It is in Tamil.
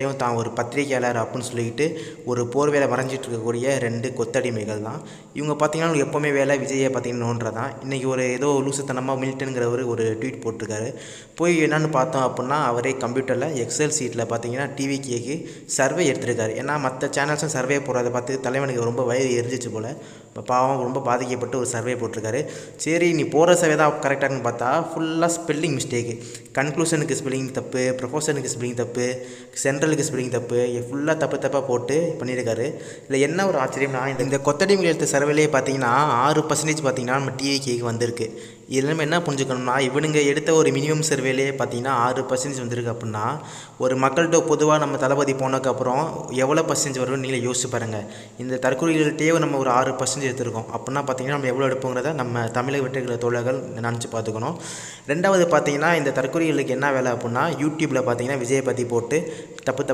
தான் ஒரு பத்திரிகையாளர் அப்படின்னு சொல்லிக்கிட்டு ஒரு போர் வேலை வரைஞ்சிட்டு இருக்கக்கூடிய ரெண்டு கொத்தடிமைகள் தான். இவங்க பார்த்தீங்கன்னா எப்போவுமே வேலை விஜயை பார்த்தீங்கன்னா நோன்றதான் இன்றைக்கி ஒரு ஏதோ லூசுத்தனமாக மில்டனுங்கிறவர் ஒரு ட்வீட் போட்டிருக்காரு. போய் என்னென்னு பார்த்தோம் அப்படின்னா அவரே கம்ப்யூட்டரில் எக்ஸல் சீட்டில் பார்த்தீங்கன்னா டிவி கேக்கு சர்வே எடுத்திருக்காரு. ஏன்னா மற்ற சேனல்ஸும் சர்வே போடுறதை பார்த்து தலைவனுக்கு ரொம்ப வயிறு எரிஞ்சிச்சு போல். இப்போ பாவம் ரொம்ப பாதிக்கப்பட்டு ஒரு சர்வே போட்டிருக்காரு. சரி நீ போகிற சர்வே தான் கரெக்டாகனு பார்த்தா ஃபுல்லாக ஸ்பெல்லிங் மிஸ்டேக்கு கன்க்ளூஷனுக்கு ஸ்பெல்லிங் தப்பு ப்ரொஃபஷனுக்கு ஸ்பெல்லிங் தப்பு சென்ட்ரலுக்கு ஸ்பெல்லிங் தப்பு ஃபுல்லாக தப்பு தப்பாக போட்டு பண்ணியிருக்காரு இல்லை என்ன ஒரு ஆச்சரியம்னா இந்த இந்த கொத்தடிமைகள் எடுத்த சர்வேலேயே பார்த்தீங்கன்னா ஆறு பர்சன்டேஜ் பார்த்தீங்கன்னா நம்ம டிவிக்கு வந்திருக்கு. இதில் நம்ம என்ன புரிஞ்சுக்கணும்னா இவனுங்க எடுத்த ஒரு மினிமம் சர்வேலே பார்த்தீங்கன்னா ஆறு பர்சன்டேஜ் வந்திருக்கு அப்படின்னா ஒரு மக்கள்கிட்ட பொதுவாக நம்ம தளபதி போனதுக்கப்புறம் எவ்வளோ பர்சன்டேஜ் வரும்னு நீங்கள் யோசிச்சு பாருங்கள் இந்த தற்கொலைகள்கிட்டயே நம்ம ஒரு ஆறு பர்சன்டேஜ் எடுத்திருக்கோம். அப்படின்னா பார்த்தீங்கன்னா நம்ம எவ்வளோ எடுப்போங்கிறத நம்ம தமிழக வெற்றிகளை தோழர்கள் நினச்சி பார்த்துக்கணும். ரெண்டாவது பார்த்தீங்கன்னா இந்த தற்கொலைகளுக்கு என்ன வேலை அப்படின்னா யூடியூப்பில் பார்த்தீங்கன்னா விஜயை பற்றி போட்டு தப்பு தப்பு